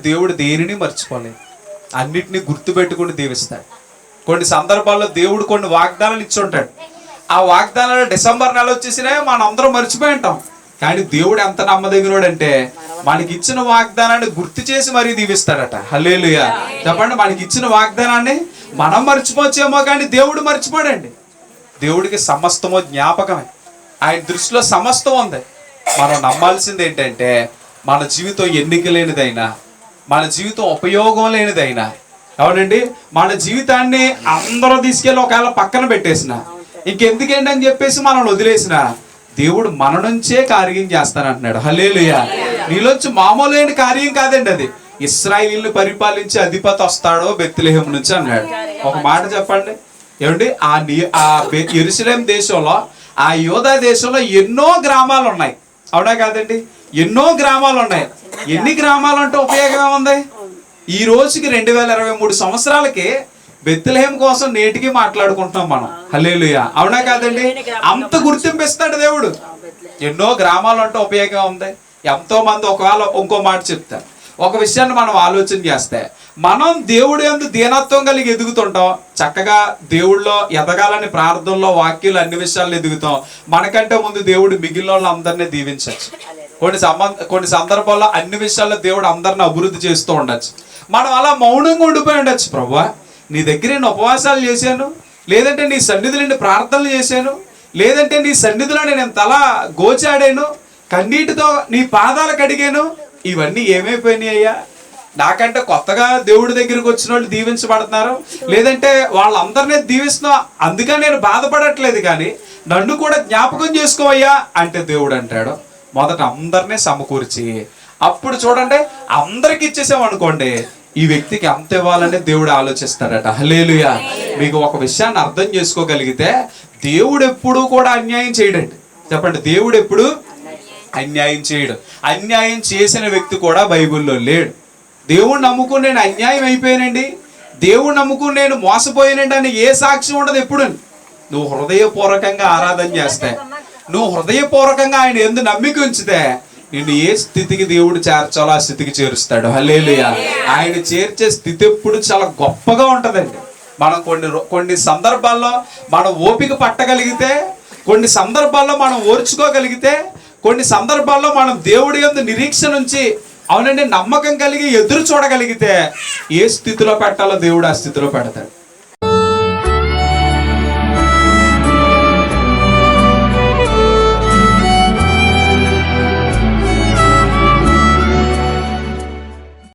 దేవుడు దేనిని మర్చిపోలేదు అన్నిటినీ గుర్తుపెట్టుకుని దీవిస్తాడు. కొన్ని సందర్భాల్లో దేవుడు కొన్ని వాగ్దానాలు ఇచ్చి ఉంటాడు ఆ వాగ్దానాలు డిసెంబర్ నెల వచ్చేసినా మనం అందరం మర్చిపోయి ఉంటాం. కానీ దేవుడు ఎంత నమ్మదగినోడు అంటే మనకి ఇచ్చిన వాగ్దానాన్ని గుర్తు చేసి మరీ దీవిస్తాడట. హల్లేలుయా. చెప్పండి మనకి ఇచ్చిన వాగ్దానాన్ని మనం మర్చిపోవచ్చేమో కానీ దేవుడు మర్చిపోడండి. దేవుడికి సమస్తము జ్ఞాపకమే. ఆయన దృష్టిలో సమస్తం ఉంది. మనం నమ్మాల్సింది ఏంటంటే మన జీవితం ఎన్నిక లేనిదైనా మన జీవితం ఉపయోగం లేనిదైనా. అవునండి? మన జీవితాన్ని అందరూ తీసుకెళ్ళి ఒకవేళ పక్కన పెట్టేసిన. ఇంకెందుకేంటి అని చెప్పేసి మనం వదిలేసిన. దేవుడు మన నుంచే కార్యం చేస్తానంటున్నాడు. హలేలుయా నీలోంచి మామూలైన కార్యం కాదండి అది. ఇస్రాయిల్ని పరిపాలించి అధిపతి వస్తాడో బెత్తిలేహం నుంచి అన్నాడు. ఒక మాట చెప్పండి. ఏమండి? ఆ నీ ఆ ఎరుసలేం దేశంలో ఆ యోధా దేశంలో ఎన్నో గ్రామాలు ఉన్నాయి. అవునా కాదండి? ఎన్నో గ్రామాలు ఉన్నాయి. ఎన్ని గ్రామాలు అంటే ఉపయోగం ఉంది? ఈ రోజుకి రెండు వేల ఇరవై మూడు సంవత్సరాలకి బెత్తిలహేం కోసం నేటికి మాట్లాడుకుంటున్నాం మనం. హల్లేలుయ. అవునా కాదండి? అంత గుర్తింపు ఇస్తాడు దేవుడు. ఎన్నో గ్రామాలు అంటే ఉపయోగం ఉంది. ఎంతో మంది ఒకవేళ ఇంకో మాట చెప్తారు ఒక విషయాన్ని మనం ఆలోచన చేస్తే మనం దేవుడు ఎందు దీనత్వం కలిగి ఎదుగుతుంటాం. చక్కగా దేవుళ్ళో ఎదగాలని ప్రార్థనలో వాక్యులు అన్ని విషయాలు ఎదుగుతాం. మనకంటే ముందు దేవుడు మిగిలిన వాళ్ళందరినీ దీవించవచ్చు కొన్ని సంబంధ కొన్ని సందర్భాల్లో అన్ని విషయాల్లో దేవుడు అందరిని అభివృద్ధి చేస్తూ ఉండొచ్చు. మనం అలా మౌనంగా ఉండిపోయి ఉండొచ్చు. ప్రభా నీ దగ్గర నేను ఉపవాసాలు చేశాను? లేదంటే నీ సన్నిధిలో నేను ప్రార్థనలు చేశాను? లేదంటే నీ సన్నిధిలో నేను తల గోచాడాను? కన్నీటితో నీ పాదాలు కడిగాను? ఇవన్నీ ఏమైపోయినాయి అయ్యా? నాకంటే కొత్తగా దేవుడి దగ్గరికి వచ్చిన వాళ్ళు దీవించబడుతున్నారు. లేదంటే వాళ్ళందరినీ దీవిస్తున్నా అందుకని నేను బాధపడట్లేదు కానీ నన్ను కూడా జ్ఞాపకం చేసుకోవయ్యా అంటే దేవుడు అంటాడు. మొదట అందరినీ సమకూర్చి అప్పుడు చూడండి అందరికి ఇచ్చేసాం అనుకోండి ఈ వ్యక్తికి అంత ఇవ్వాలని దేవుడు ఆలోచిస్తాడట. హలేలుయా మీకు ఒక విషయాన్ని అర్థం చేసుకోగలిగితే దేవుడు ఎప్పుడూ కూడా అన్యాయం చేయడండి. చెప్పండి దేవుడు ఎప్పుడు అన్యాయం చేయడు. అన్యాయం చేసిన వ్యక్తి కూడా బైబిల్లో లేడు. దేవుడు నమ్ముకుని నేను అన్యాయం అయిపోయానండి. దేవుడు నమ్ముకుని నేను మోసపోయానండి అని ఏ సాక్ష్యం ఉండదు ఎప్పుడు. నువ్వు హృదయపూర్వకంగా ఆరాధన చేస్తే. నువ్వు హృదయపూర్వకంగా ఆయన ఎందు నమ్మిక ఉంచితే నిన్ను ఏ స్థితికి దేవుడు చేర్చాలో ఆ స్థితికి చేరుస్తాడు. హల్లేలుయా. ఆయన చేర్చే స్థితి ఎప్పుడు చాలా గొప్పగా ఉంటుందండి. మనం కొన్ని కొన్ని సందర్భాల్లో మనం ఓపిక పట్టగలిగితే కొన్ని సందర్భాల్లో మనం ఓర్చుకోగలిగితే కొన్ని సందర్భాల్లో మనం దేవుడి యొక్క నిరీక్షణ నుంచి అవునండి నమ్మకం కలిగి ఎదురు చూడగలిగితే ఏ స్థితిలో పెట్టాలో దేవుడు ఆ స్థితిలో పెడతాడు.